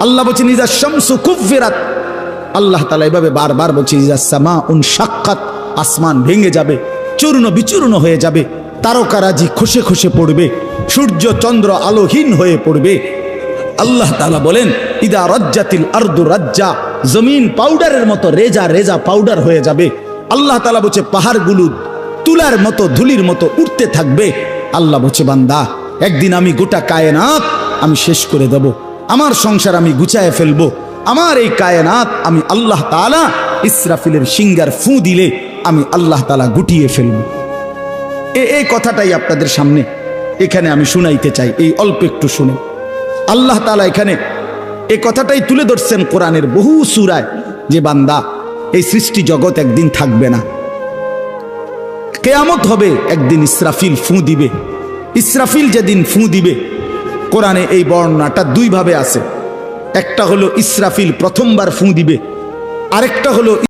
আল্লাহ বলছেন আল্লাহ তালা এভাবে বারবার বলছে আসমান ভেঙে যাবে, চূর্ণ বিচূর্ণ হয়ে যাবে, তারকারাজি খসে খসে পড়বে, সূর্য চন্দ্র আলোহীন হয়ে পড়বে। আল্লাহ তালা বলেন, ইদা রজ্জাতিল আর্দু রাজ্জা। জমিন পাউডারের মতো রেজা রেজা পাউডার হয়ে যাবে। আল্লাহ তালা বলছে, পাহাড়গুলো তুলার মতো, ধুলির মতো উঠতে থাকবে। আল্লাহ বলছে, বান্দা একদিন আমি গোটা কায়নাত আমি শেষ করে দেব। আমার সংসার আমি গুছায় ফেলব। আমার এই কায়নাত আমি আল্লাহ তালা ইসরাফিলের সিঙ্গার ফু দিলে আমি আল্লাহ তালা গুটিয়ে ফেলব। এ, এই কথাটাই আপনাদের সামনে এখানে আমি শুনাইতে চাই, এই অল্প একটু শুনে। আল্লাহ তালা এখানে এই কথাটাই তুলে ধরছেন কোরআনের বহু সুরায় যে বান্দা এই সৃষ্টি জগৎ একদিন থাকবে না। কেয়ামত হবে, একদিন ইসরাফিল ফু দিবে। ইসরাফিল যেদিন ফু দিবে, কোরআনে এই বর্ণনাটা দুইভাবে আছে। একটা হলো ইসরাফিল প্রথমবার ফু দিবে, আরেকটা হলো